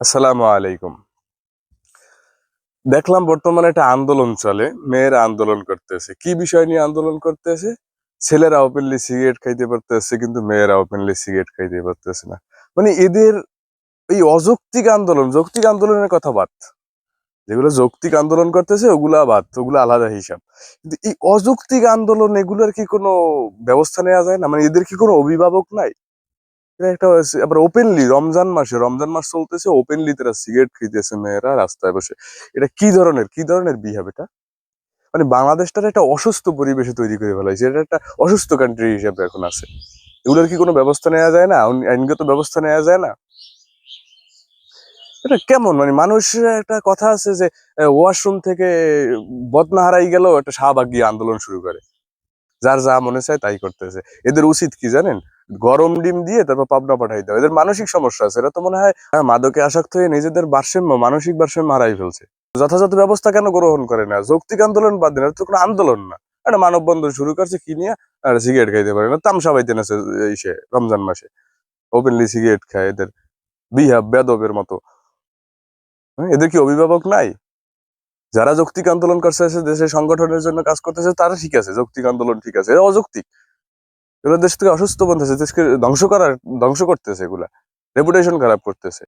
আসসালামু আলাইকুম। দেখলাম বর্তমানে একটা আন্দোলন চলে, মেয়েরা আন্দোলন করতেছে। কি বিষয় নিয়ে আন্দোলন করতেছে? ছেলেরা ওপেনলি সিগারেট খাইতে পারতেছে, কিন্তু মেয়েরা ওপেনলি সিগারেট খাইতে পারতেছে না। মানে এদের এই অযৌক্তিক আন্দোলন, যৌক্তিক আন্দোলনের কথা বাদ। যেগুলো যৌক্তিক আন্দোলন করতেছে, ওগুলা বাদ, ওগুলো আলাদা হিসাব। কিন্তু এই অযৌক্তিক আন্দোলন, এগুলোর কি কোনো ব্যবস্থা নেওয়া যায় না? মানে এদের কি কোনো অভিভাবক নাই? এটা একটা আবার ওপেনলি রমজান মাসে, রমজান মাস চলতেছে ওপেনলি তারা সিগারেট খাইতেছে মেয়েরা রাস্তায় বসে। এটা কি ধরনের কি ধরনের বিহেভ এটা? মানে বাংলাদেশটার একটা অসুস্থ পরিবেশে তৈরি করে ফেলাইছে এটা একটা অসুস্থ কান্ট্রি হিসাবে এখন আছে। এগুলোর কি কোনো ব্যবস্থা নেওয়া যায় না? আইনগত ব্যবস্থা নেওয়া যায় না? এটা কেমন? মানে মানুষের একটা কথা আছে যে ওয়াশরুম থেকে বদনা হারাই গেল একটা শাহবাগ গিয়ে আন্দোলন শুরু করে। যার যা মনে চায় তাই করতেছে। এদের উচিত কি জানেন? গরম ডিম দিয়ে তারপর পাবনা পাঠাই দেওয়া এদের মানসিক সমস্যা আছে। এরা তো মনে হয় আহ, মাদকে আসক্ত হয়ে নিজেদের ভারসাম্য মানসিক ভারসাম্য হারাই ফেলছে। যথাযথ ব্যবস্থা কেন গ্রহণ করে না? যৌক্তিক আন্দোলন বাদ দেন। তো কোনো আন্দোলন না। একটা মানববন্ধন শুরু করছে কি নিয়ে? আর সিগারেট খাইতে পারে না। তামসা পাইতে না ইসে রমজান মাসে। ওপেনলি সিগারেট খায় এদের। বিহাব বেদবের মতো। হ্যাঁ, এদের কি অভিভাবক নাই? যারা যৌক্তিক আন্দোলন করছে দেশের সংগঠনের জন্য কাজ করতেছে, তারা ঠিক আছে, যৌক্তিক আন্দোলন ঠিক আছে, এরা অযৌক্তিক। এগুলো দেশ থেকে অসুস্থ বন্ধেছে দেশকে ধ্বংস করার, ধ্বংস করতেছে এগুলা রেপুটেশন খারাপ করতেছে।